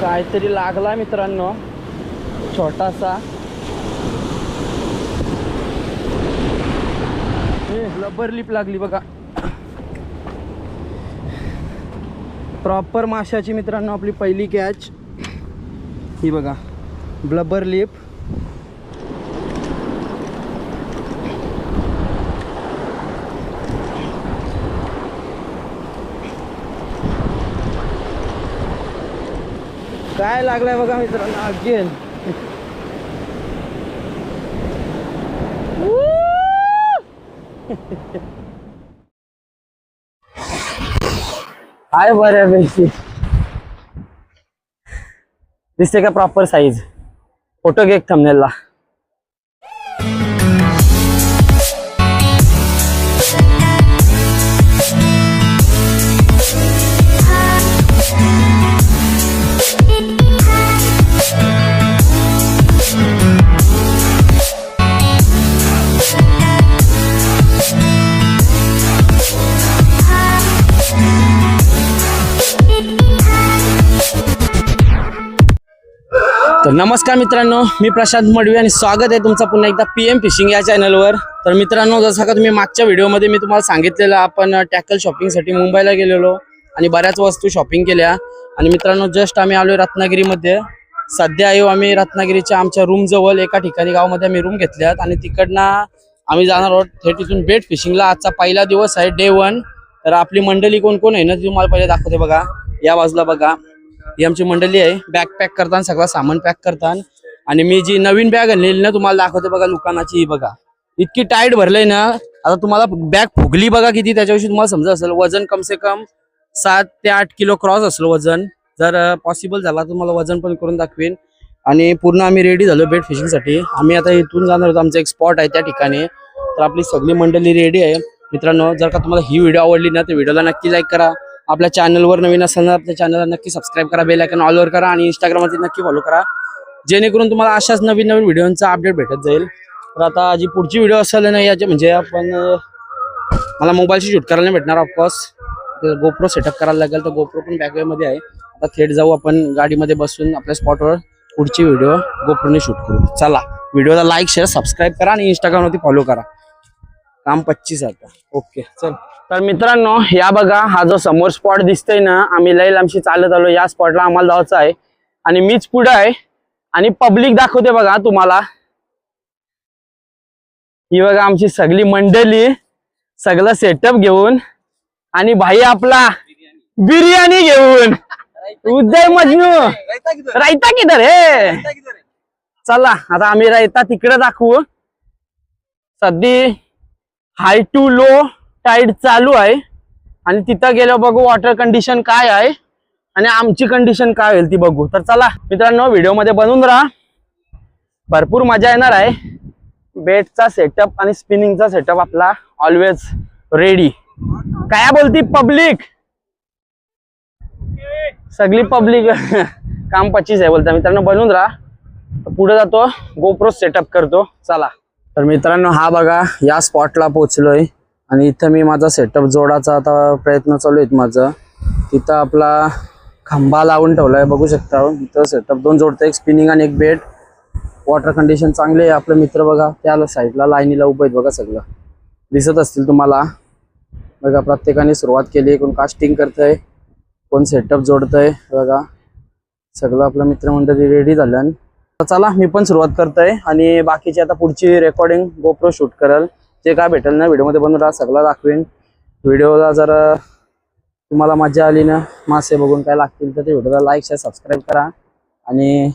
काहीतरी लागला मित्रांनो. छोटासा. लबर लिप लागली बघा. प्रॉपर माशाची मित्रांनो आपली पहिली कॅच ही बघा. Blubber lip. काय लागलाय बघा मित्रांनो अगेन. हाय बऱ्यापैकी दिसते का प्रॉपर साईज फोटो घे थंबनेलला तर नमस्कार मित्रांनो मी प्रशांत मडवी आणि स्वागत आहे तुमचं पुन्हा एकदा पी एम फिशिंग या चॅनलवर. तर मित्रांनो जसं का तुम्ही मागच्या व्हिडिओमध्ये मी तुम्हाला सांगितलेलं आपण टॅकल शॉपिंगसाठी मुंबईला गेलेलो आणि बऱ्याच वस्तू शॉपिंग केल्या. आणि मित्रांनो जस्ट आम्ही आलो रत्नागिरीमध्ये. सध्या येऊ हो आम्ही रत्नागिरीच्या आमच्या रूम जवळ एका ठिकाणी गावामध्ये आम्ही रूम घेतल्यात. आणि तिकडनं आम्ही जाणार आहोत थेट तिथून बेट फिशिंगला. आजचा पहिला दिवस आहे डे वन तर आपली मंडळी कोण कोण आहे ना तुम्हाला पहिले दाखवते बघा. या बाजूला बघा. ही आमची मंडळी आहे. बॅग पॅक करताना सगळं सामान पॅक करताना. आणि मी जी नवीन बॅग आणलेली ना तुम्हाला दाखवते बघा दुकानाची ही बघा. इतकी टाईट भरलंय ना. आता तुम्हाला बॅग फुगली बघा किती त्याच्याविषयी तुम्हाला समजा असेल. वजन कम से कम सात ते आठ किलो क्रॉस असेल वजन. जर पॉसिबल झाला तर तुम्हाला वजन पण करून दाखवेन. आणि पूर्ण आम्ही रेडी झालो बेट फिशिंगसाठी आम्ही आता इथून जाणार होतो आमचं एक स्पॉट आहे त्या ठिकाणी. तर आपली सगळी मंडळी रेडी आहे. मित्रांनो जर का तुम्हाला ही व्हिडिओ आवडली ना तर व्हिडिओला नक्की लाईक करा. आपल्या चॅनलवर नवीन असताना आपल्या चॅनलला नक्की सबस्क्राईब करा बेल आयकन ऑलवर करा आणि इंस्टाग्रामवरती नक्की फॉलो करा. जेणेकरून तुम्हाला अशाच नवीन नवीन व्हिडिओचा अपडेट भेटत जाईल. तर आता जी पुढची व्हिडिओ असेल ना याची म्हणजे आपण मला मोबाईलशी शूट करायला नाही भेटणार ऑफकोर्स गोप्रो सेटअप करायला लागेल तर गोप्रो पण बॅकवेमध्ये आहे. आता थेट जाऊ आपण गाडीमध्ये बसून आपल्या स्पॉटवर पुढची व्हिडिओ गोप्रोने शूट करू. चला व्हिडिओला लाईक शेअर सबस्क्राईब करा आणि इंस्टाग्रामवरती फॉलो करा. काम पच्चीस आता. ओके चल. तर मित्रांनो या बघा हा जो समोर स्पॉट दिसतोय ना आम्ही लई लांबशी चालत आलो या स्पॉटला आम्हाला जायचं आहे. आणि मीच पुढे आहे. आणि पब्लिक दाखवते बघा तुम्हाला. ही बघा आमची सगळी मंडळी सगळं सेटअप घेऊन. आणि भाई आपला बिर्याणी घेऊन. उदय मजनू. रायता किधर हे चला आता आम्ही रायता तिकडे दाखवू. सध्या हाय टू लो टाईड चालू आहे. आणि तिथं गेल्यावर बघू वॉटर कंडिशन काय आहे. आणि आमची कंडिशन काय होईल ती बघू. तर चला मित्रांनो व्हिडिओमध्ये बनवून राहा. भरपूर मजा येणार आहे. बेटचा सेटअप आणि स्पिनिंगचा सेटअप आपला ऑलवेज रेडी काय बोलती पब्लिक सगळी पब्लिक काम पच्चीस आहे बोलता. मित्रांनो बनवून राहा. पुढे जातो. गोप्रो सेटअप करतो. चला. तर मित्रांनो हा बघा या स्पॉटला पोचलोय आणि इथं मी माझा सेटअप जोडाचा आता प्रयत्न चालू आहेत माझं. तिथं आपला खांबा लावून ठेवलाय बघू शकता. इथं सेटअप दोन जोडतं एक स्पिनिंग आणि एक बेड वॉटर कंडिशन चांगले आहे आपले मित्र बघा त्या साईडला लाईनीला उभं आहेत बघा सगळं. दिसत असतील तुम्हाला. बघा प्रत्येकाने सुरुवात केली कोण कास्टिंग करतंय. कोण सेटअप जोडतंय बघा. सगळं आपलं मित्रमंडळी रेडी झालं चला मी पण सुरुवात करतोय. आणि बाकीची आता पुढची रेकॉर्डिंग गोप्रो शूट करेल. जे काय भेटेल ना व्हिडिओमध्ये बनवून राहा सगळं दाखवेन. व्हिडिओला जर तुम्हाला मजा आली ना मासे बघून काय लागतील तर ते व्हिडिओला लाईक शेअर सबस्क्राईब करा. आणि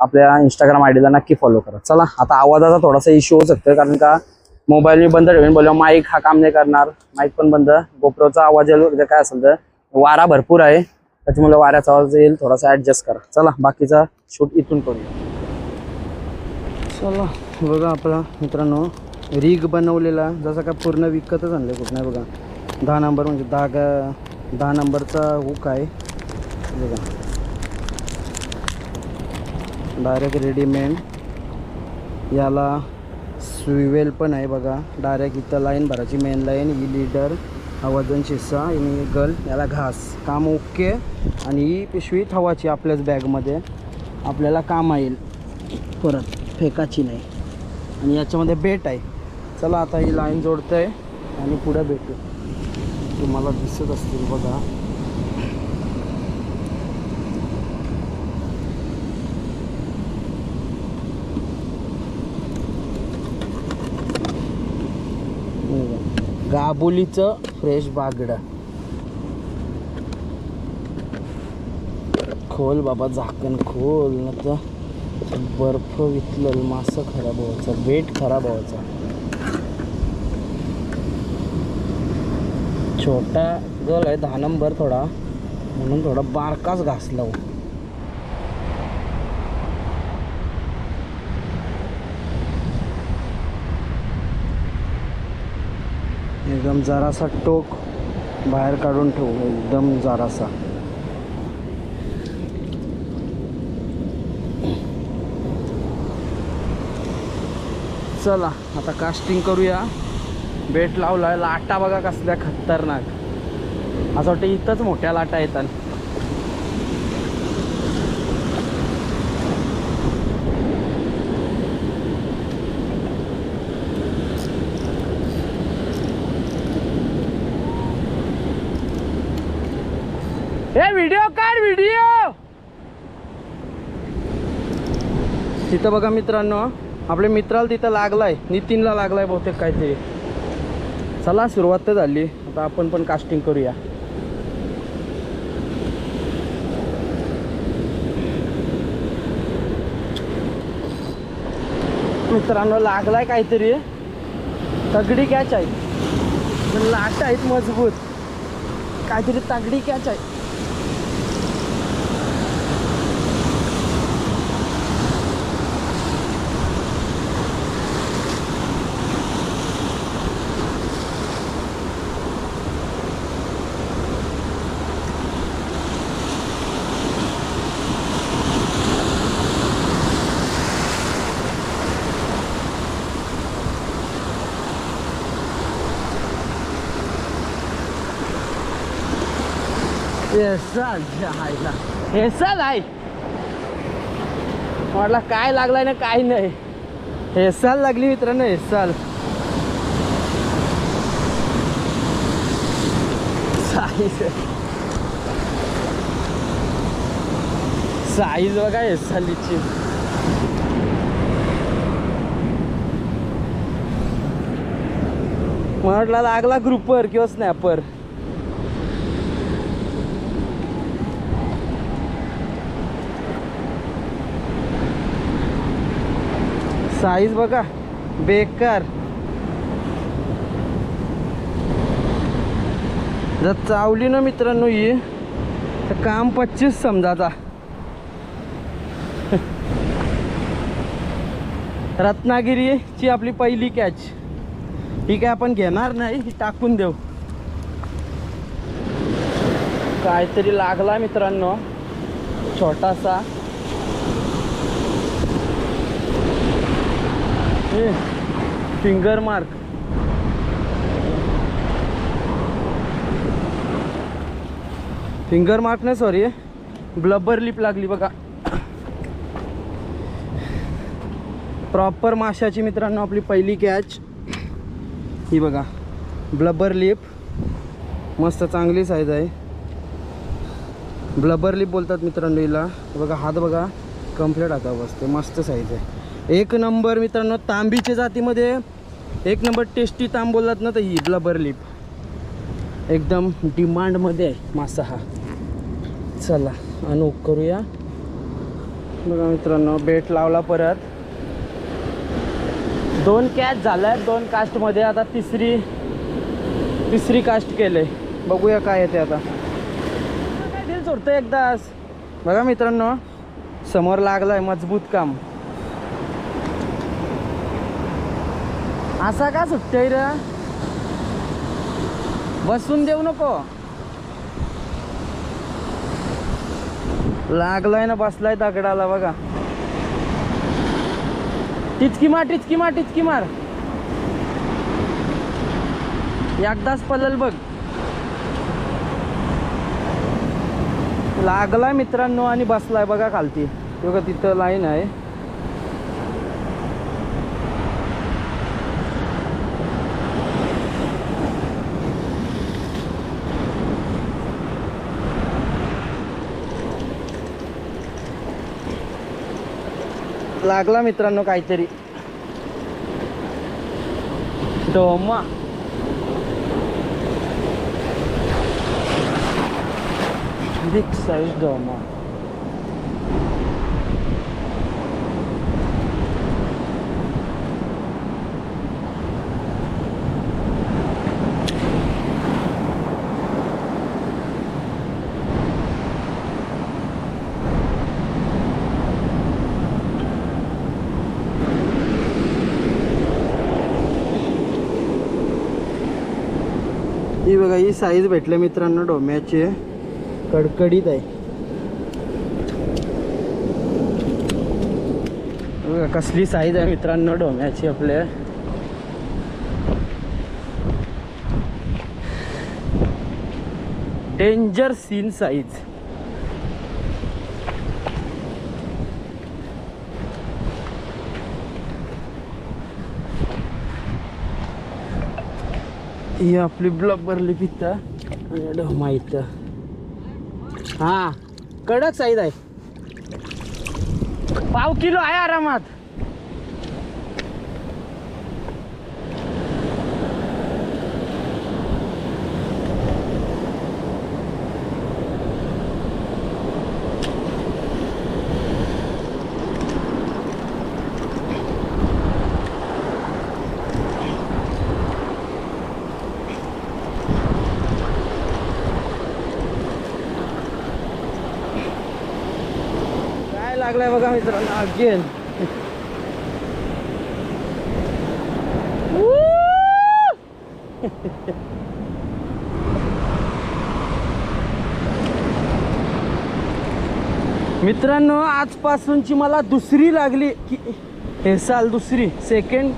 आपल्या इंस्टाग्राम आय डीला नक्की फॉलो करा. चला आता आवाजाचा थोडासा इश्यू होऊ शकतो कारण का मोबाईल मी बंद ठेवेन. बोलवा माईक हा काम नाही करणार. माईक पण बंद. गोप्रोचा आवाज काय असेल तर वारा भरपूर आहे. त्याच्यामुळे वाऱ्याचा आवाज येईल थोडासा ऍडजस्ट करा. चला बाकीचा शूट इथून करूया. चला बघा आपला मित्रांनो रीग बनवलेला जसं का पूर्ण विकतच आणलं कुठं नाही बघा. दहा नंबर म्हणजे दहा दहा नंबरचा हुक आहे. बघा. डायरेक्ट रेडीमेड याला स्विवेल पण आहे बघा. डायरेक्ट इथं लाईन भराची मेन लाईन ही लीडर हा वजन शिस्सा आणि गल याला घास. काम ओके आणि ही पिशवी थवाची आपल्याच बॅगमध्ये. आपल्याला काम येईल. परत फेकाची नाही. आणि याच्यामध्ये बेट आहे. चला आता ही लाईन जोडतं आहे आणि पुढं भेटू. तुम्हाला दिसत असतील बघा. गाबुलीचं फ्रेश बागडा. खोल बाबा झाकण खोल न तर बर्फ वितलं मासं खराब व्हायचं बेट खराब व्हायचा. छोटा गल आहे दहा नंबर थोडा. म्हणून थोडा बारकाच घासला हो. एकदम जरासा टोक बाहेर काढून ठेवू एकदम जरासा. चला आता कास्टिंग करूया. बेट लावलाय लाटा बघा कसल्या खतरनाक. असं वाटतं इथंच मोठ्या लाटा येतात. हे व्हिडिओ काढ व्हिडिओ तिथं बघा मित्रांनो आपल्या मित्राला तिथं लागलाय नितीनला लागलाय बहुतेक काहीतरी. चला सुरुवात तर झाली. आता आपण पण कास्टिंग करूया. मित्रांनो लागलाय काहीतरी. तगडी कॅच आहे. पण लाट आहेत मजबूत. काहीतरी तगडी कॅच आहे. हेसल हायला हेसल आहे म्हटलं काय लागलाय ना काय नाही. हेसाल लागली मित्रांनो हेसाल. साईज. साईज बघा हेसालीची. म्हटलं लागला ग्रुपर किंवा स्नॅपर. साईज बघा बेकार. जर चावली ना मित्रांनो ही तर काम पच्चीस समजाचा रत्नागिरीची आपली पहिली कॅच ही काय आपण घेणार नाही ही टाकून देऊ. काहीतरी लागला मित्रांनो छोटासा. फिंगर मार्क फिंगर मार्क नाही सॉरी ब्लबर लिप लागली बघा. प्रॉपर माशाची मित्रांनो आपली पहिली कॅच ही बघा. ब्लबर लिप मस्त चांगली साईज आहे. ब्लबर लिप बोलतात मित्रांनो हिला. बघा हात बघा. कंप्लीट आता बसते मस्त साईज आहे. एक नंबर मित्रांनो तांबीच्या जातीमध्ये एक नंबर टेस्टी तांब बोलतात ना तर ही ब्लबर लिप एकदम डिमांडमध्ये आहे मासा हा. चला अनु करूया. बघा मित्रांनो बेट लावला परत. दोन कॅच झाल्या दोन कास्टमध्ये आता तिसरी तिसरी कास्ट केले बघूया काय येते आता. काय दिल एकदा एकदाच. बघा मित्रांनो समोर लागलाय मजबूत काम. असा का सुटतोय र? बसून देऊ नको. लागलाय ना बसलाय दगडाला बघा. टिचकी मार टिचकी मार टिचकी मार. एकदाच पलल बघ. लागलाय मित्रांनो आणि बसलाय बघा खालती. बघा तिथं लाईन आहे. लागला मित्रांनो काहीतरी. डोमा. बिग साईज डोमा. ही बघा ही साईज भेटले मित्रांनो डोम्याची. कडकडीत आहे. बघा कसली साईज आहे मित्रांनो डोम्याची आपल्या डेंजर सीन साईज ही आपली ब्लॉक भरली पित्त. आणि डोमा हा कडक साईज आहे. पाव किलो आहे आरामात काय लागलाय बघा मित्रांनो अगेन मित्रांनो आजपासूनची मला दुसरी लागली की हे साल दुसरी सेकंड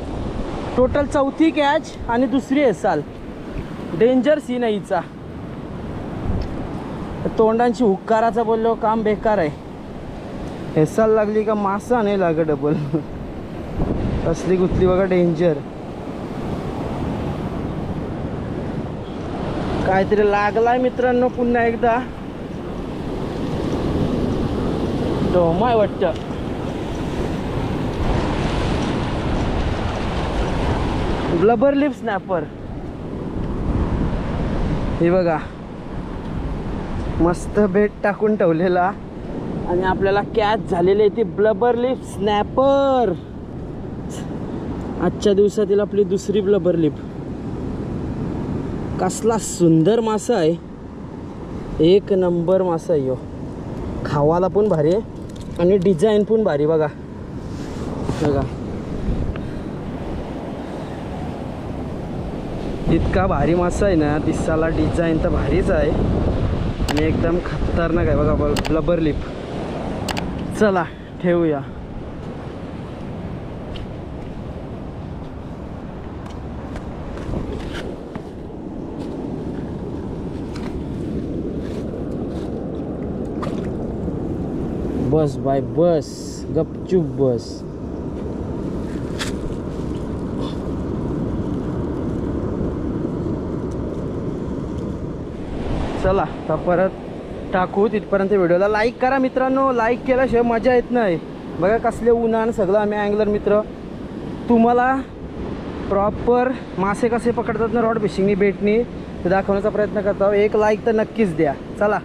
टोटल चौथी कॅच आणि दुसरी हे साल. डेंजर सीन आहे हिचा. तोंडांची हुक्काराचा बोललो काम बेकार आहे. हेसायला लागली का मासा नाही लाग डबल असली गुतली बघा डेंजर काहीतरी लागलाय मित्रांनो पुन्हा एकदा. डोमाय वाटत. ब्लबर लिप स्नॅपर हे बघा. मस्त बेट टाकून ठेवलेला. आणि आपल्याला कॅच झालेली आहे ती ब्लबर लिप स्नॅपर आजच्या दिवसातील आपली दुसरी ब्लबर लिप कसला सुंदर मासा आहे. एक नंबर मासा आहे यो. खावाला पण भारी आहे आणि डिझाईन पण भारी बघा. बघा. इतका भारी मासा आहे ना दिसाला डिझाईन तर भारीच आहे. आणि एकदम खतरनाक आहे बघा ब्लबर लिप चला ठेवूया. बस बाय बस गपचूप बस. चला आता परत टाकू तिथपर्यंत व्हिडिओला. लाईक करा मित्रांनो लाईक केल्याशिवाय मजा येत नाही. बघा कसले उन्हान सगळं आम्ही अँगलर मित्र. तुम्हाला प्रॉपर मासे कसे पकडतात ना रॉड फिशिंगनी बेटनी ते दाखवण्याचा प्रयत्न करतो. एक लाईक तर नक्कीच द्या. चला.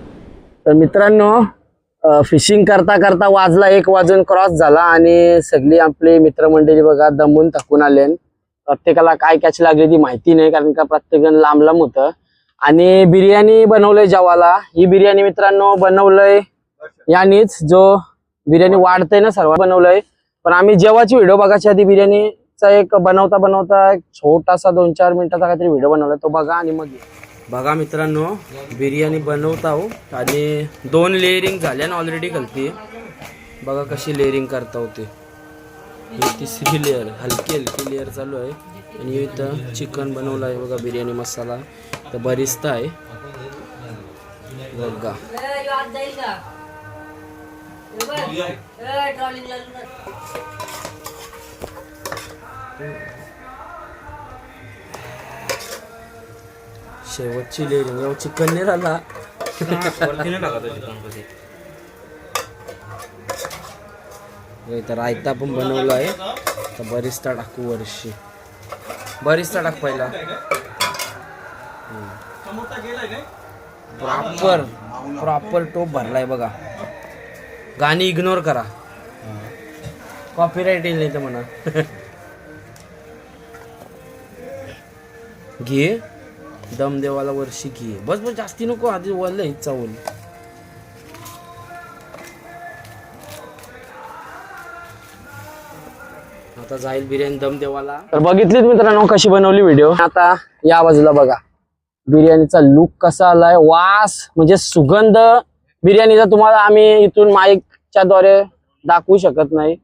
तर मित्रांनो फिशिंग करता करता वाजला एक वाजून क्रॉस झाला आणि सगळी आपली मित्रमंडळी बघा दमून थकून आले प्रत्येकाला काय कॅच लागली ती माहिती नाही कारण का प्रत्येकजण लांब लांब होतं. आणि बिर्याणी बनवलंय जेवाला. ही बिर्याणी मित्रांनो बनवलंय यानीच जो बिर्याणी वाढतंय ना सर्व बनवलंय. पण आम्ही जेव्हाची व्हिडिओ बघायच्या आधी बिर्याणीचा एक बनवता बनवता एक छोटासा दोन चार मिनिटाचा काहीतरी व्हिडिओ बनवलाय. तो बघा आणि मग बघा मित्रांनो बिर्याणी बनवता हो आणि दोन लेअरिंग झाल्या ना ऑलरेडी घालते. बघा कशी लेअरिंग करता होते. ही तिसरी लेअर हलकी हलकी लेअर चालू आहे. आणि इथं चिकन बनवलं आहे बघा बिर्याणी मसाला. तर बरिस्ता आहे. बघा. शेवटची लेडी चिकन नाही राहिला. इथं रायता पण बनवला आहे. तर बरिस्ता टाकू वर्षी बरिस्ता टाक पहिला. प्रॉपर प्रॉपर टोप भरलाय बघा. गाणी इग्नोर करा. कॉपीराईट येईल नाही तर म्हणा. घे. दम देवाला वर्षी घे. बस बस जास्ती नको. आधी वळलं ही चावल आता जाईल बिर्याणी दम देवाला तर बघितलीच मित्रांनो कशी बनवली व्हिडिओ आता या बाजूला बघा. बिर्याणीचा लुक कसा आलाय वास म्हणजे सुगंध. बिर्याणीचा तुम्हाला आम्ही इथून माईकच्या द्वारे दाखवू शकत नाही.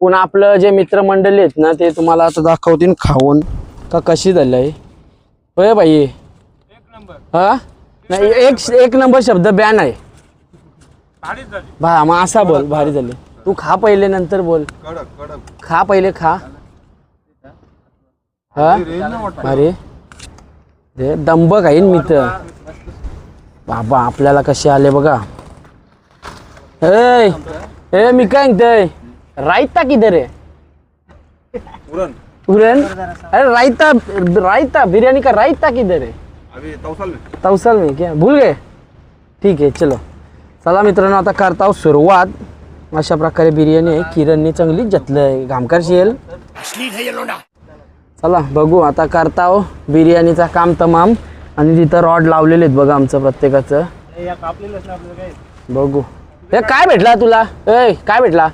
पुन्हा आपलं जे मित्रमंडळी आहेत ना ते तुम्हाला आता दाखवतील खाऊन. का कशी झालंय होय बाई. हा? नाही एक एक नंबर शब्द बॅन आहे. भा मग असा बोल भारी झाली. तू खा पहिले नंतर बोल. खा पहिले खा. हा? अरे रे दंब खाईन मी तर. बाबा आपल्याला कसे आले बघा. ए ए मी काय म्हणतोय? रायता किधर आहे? पुरण अरे रायता रायता बिरयानी का रायता किधर है में. तवसल में क्या? भूल गए? ठीक आहे चलो. चला मित्रांनो आता करता सुरुवात. अशा प्रकारे बिर्याणी आहे. किरणने चांगलीच घेतलंय घामकार शेल. चला बघू आता करता हो बिर्याणीचा काम तमाम. आणि तिथं रॉड लावलेले आहेत बघा आमचं प्रत्येकाचं. बघू. हे काय भेटला तुला? ए काय भेटला?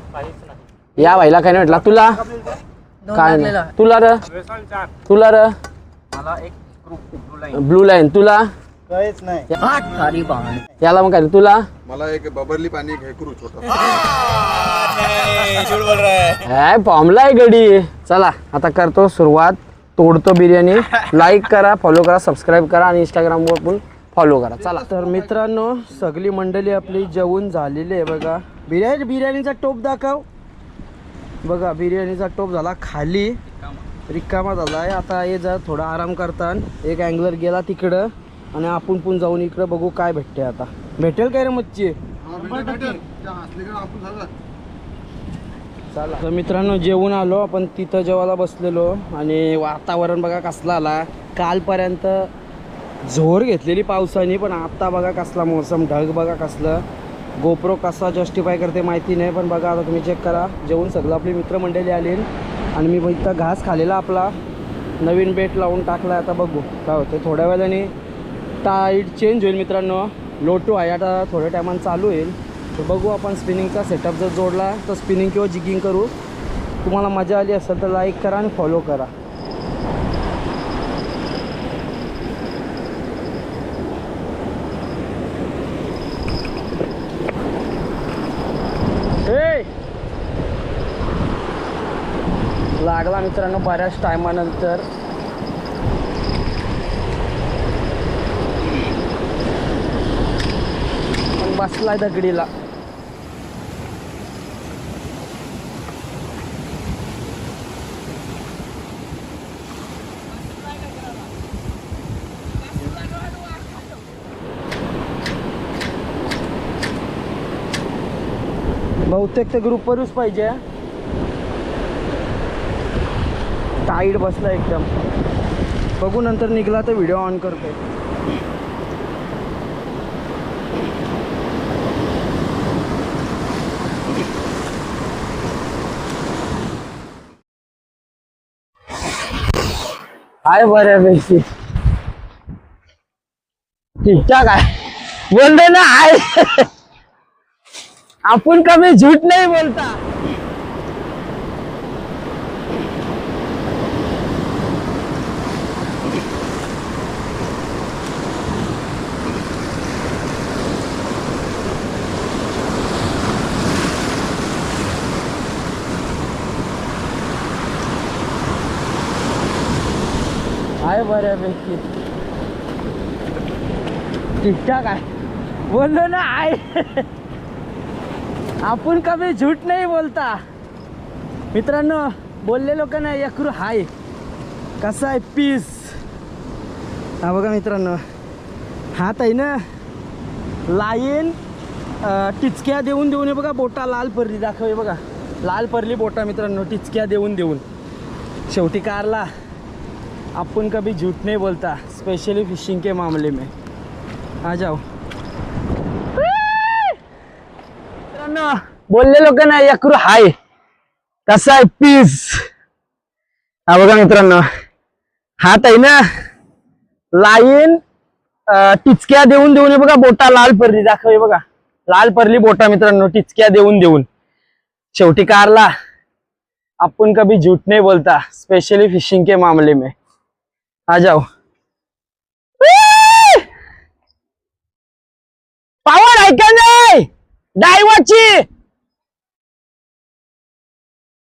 या बाईला काय नाही भेटला. तुला? काय नाही. तुला र? तुला र? ब्लू लाईन तुला? काहीच नाही. याला मग काय तुला? मला एक बबरली पाणी घे करू छोटा. काय फॉर्मलाय गडी. चला आता करतो सुरुवात. तोडतो बिर्याणी. लाईक करा फॉलो करा सबस्क्राईब करा आणि इंस्टाग्रामवर पण फॉलो करा. चला. तर मित्रांनो सगळी मंडळी आपली जेवून झालेली आहे बघा. बिर्याणी बिर्याणीचा टोप दाखव. बघा बिर्याणीचा टोप झाला खाली. रिकामा झाला आहे. आता हे जर थोडा आराम करतात एक अँगलर गेला तिकडं. आणि आपण पण जाऊन इकडं बघू काय भेटते आता. भेटेल काय रे मच्छी? चला. तर मित्रांनो जेवून आलो. आपण तिथं जेवायला बसलेलो. आणि वातावरण बघा कसला आला. कालपर्यंत झोर घेतलेली पावसाने पण आता बघा कसला मोसम. ढग बघा कसलं. गोप्रो कसा जस्टिफाय करते माहिती नाही पण बघा आता तुम्ही चेक करा. जेवून सगळं आपली मित्रमंडळी आली. आणि मी इथं घास खालेला आपला. नवीन बेट लावून टाकला आता बघू. काय होतं थोड्या वेळाने टाईट चेंज होईल मित्रांनो. लोटू आहे आता थोड्या टायमानं चालू होईल. तर बघू आपण स्पिनिंगचा सेटअप जर जोडला तर स्पिनिंग किंवा जिगिंग करू. तुम्हाला मजा आली असेल तर लाईक करा आणि फॉलो करा. लागला मित्रांनो बऱ्याच टायमानंतर. बसलाय दगडीला. बहुतेक ते ग्रुपवरच पाहिजे. टाईट बसला एकदम. बघू नंतर निघला तर व्हिडिओ ऑन करतोय. आहे बऱ्यापैकी. ठीकठाक आहे. बोलतो ना आहे आपण कमी झूट नाही बोलता. आहे बऱ्यापैकी. ठीकठाक आहे. बोललो ना आहे आपण कमी झूट नाही बोलता. मित्रांनो बोलले लोक ना यक्रू हाय. कसा आहे पीस हा बघा मित्रांनो. हात आहे ना लाईन टिचक्या देऊन देऊन हे बघा बोटा लाल परली दाखव बघा. लाल परली बोटा मित्रांनो टिचक्या देऊन देऊन. शेवटी कारला. आपण कभी झूठ नहीं बोलता स्पेशली फिशिंग के मामले में. आ जाओ. बोललेलो बोलले लोक ना हाय. कसा आहे पीस हा बघा मित्रांनो. हात आहे ना लाईन टिचक्या देऊन देऊन बघा बोटा लाल परली दाखवे बघा. लाल परली बोटा मित्रांनो टिचक्या देऊन देऊन. शेवटी कारला. आपण कभी झूठ नाही बोलता स्पेशली फिशिंग के मामले में. आ जाओ. पावर आहे का नाही? डायवाची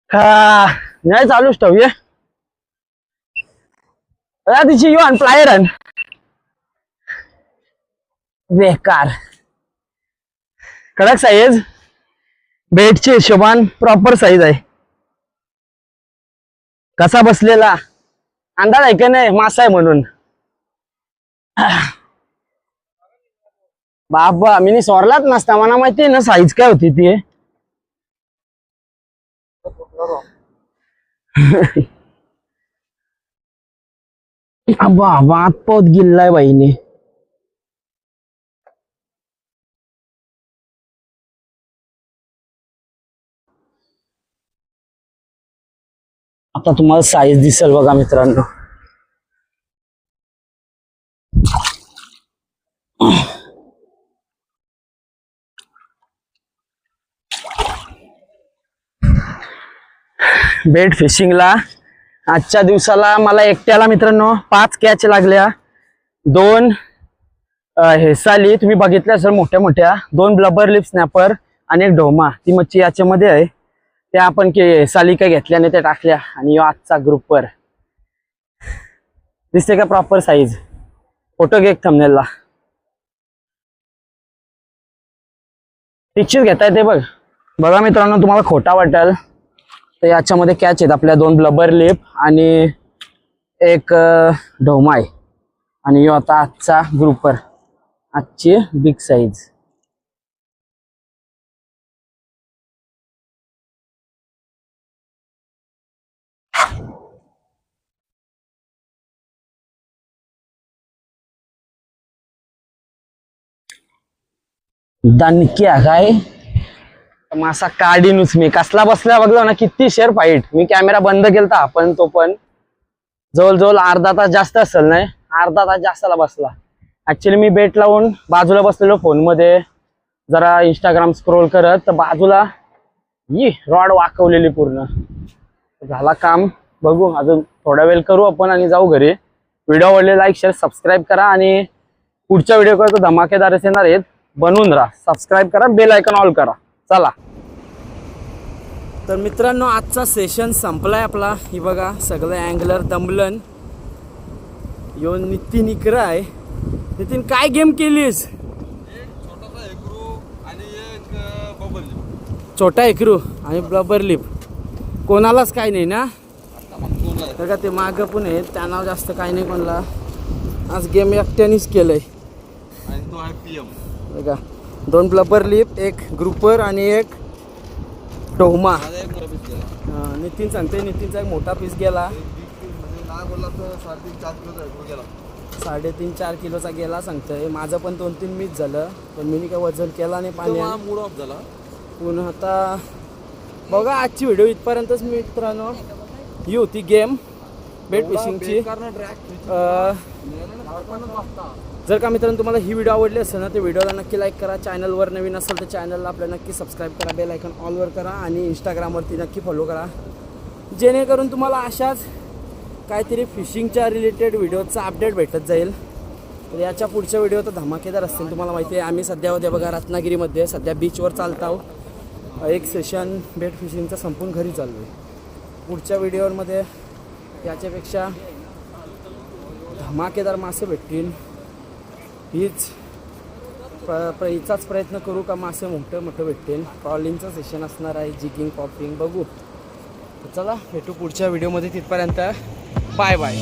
हा नाही चालूच ठेवूया तिची यू अन प्लायर अन बेकार. कडक साईज बेटची हिशोबान प्रॉपर साईज आहे. कसा बसलेला? अंदाज आहे का नाही? मासा आहे म्हणून. बाबा मी सोरलाच नसता. मला माहिती ना साईज काय होती ती? बाबा आत पोत गिल्लाय बाईने. आता तुम्हाला साईज दिसेल बघा मित्रांनो. बेट फिशिंगला आजच्या दिवसाला मला एकट्याला मित्रांनो पाच कॅच लागल्या. दोन हेसाली हे साली तुम्ही बघितल्या सर मोठ्या मोठ्या. दोन ब्लबर लिप स्नॅपर आणि एक ढोमा ती मच्छी याच्यामध्ये आहे. त्या आपण के सालिका घेतल्या घेतल्याने त्या टाकल्या आणि यो आजचा ग्रुपवर दिसते का प्रॉपर साईज फोटो घे थमनेलला पिक्चर घेता येते बघ. बघा मित्रांनो तुम्हाला खोटा वाटेल. तर याच्यामध्ये कॅच आहेत आपल्या दोन ब्लबर लिप आणि एक ढोमाय. आणि यो आता आजचा ग्रुपवर आजची बिग साईज दणक्या काय मासा काढीनच मी. कसला बसला बघलो ना किती शेअर फाईट मी कॅमेरा बंद केलता पण तो पण. जवळजवळ अर्धा तास जास्त असेल नाही? अर्धा तास जास्तला बसला. ऍक्च्युली मी बेट लावून बाजूला बसलेलो फोनमध्ये जरा इंस्टाग्राम स्क्रोल करत तर बाजूला ही रॉड वाकवलेली पूर्ण. झाला काम. बघू अजून थोडा वेळ करू आपण आणि जाऊ घरी. व्हिडिओ आवडले लाईक शेअर सबस्क्राईब करा आणि पुढच्या व्हिडिओ करतो धमाकेदारच येणार आहेत. बनवून राहा. सबस्क्राईब करा बेल आयकॉन ऑल करा. चला. तर मित्रांनो आजचा सेशन संपलाय आपला. ही बघा सगळं अँगलर दमलन यो नितीन इकरा आहे. नितीन काय गेम केलीस? छोटासा एकरू आणि एक बबल छोटा एकरू आणि ब्लबर लिप कोणालाच काय नाही ना? तर का ते मागं पण आहेत. त्यांना जास्त काय नाही कोणाला. आज गेम एकट्यानेच केलंय. आणि तो आहे पी एम बघा. दोन ब्लबर लिप एक ग्रुपर आणि एक टोहमा अं, नितीन सांगते नितीनचा एक मोठा पीस गेला. साडेतीन चार किलोचा गेला सांगतोय. माझं पण दोन तीन मीच झालं पण मी काय वजन केला नाही पाणी मूड ऑफ झाला. पुन्हा आता बघा आजची व्हिडिओ इथपर्यंतच मित्रांनो ही होती गेम बेट फिशिंगची जर का मित्रांनो तुम्हाला ही व्हिडिओ आवडली असेल ना तर व्हिडिओला नक्की लाईक करा. चॅनलवर नवीन असेल तर चॅनलला आपल्या नक्की सबस्क्राईब करा. बेल आयकॉन ऑलवर करा आणि इंस्टाग्रामवरती नक्की फॉलो करा. जेणेकरून तुम्हाला अशाच काहीतरी फिशिंगच्या रिलेटेड व्हिडिओचा अपडेट भेटत जाईल. तर याच्या पुढच्या व्हिडिओ तर धमाकेदार असतील तुम्हाला माहिती आहे. आम्ही सध्या उद्या बघा रत्नागिरीमध्ये सध्या बीचवर चालत आहोत. एक सेशन बेट फिशिंगचा संपून घरी चाललो आहे. पुढच्या व्हिडिओमध्ये याच्यापेक्षा धमाकेदार मासे भेटतील. हीच प्र हिचाच प्रयत्न करू का मासे मोठं मोठं भेटतील ट्रॉलिंगचं सेशन असणार आहे जिगिंग पॉपिंग बघू. चला भेटू पुढच्या व्हिडिओमध्ये तिथपर्यंत. Bye bye.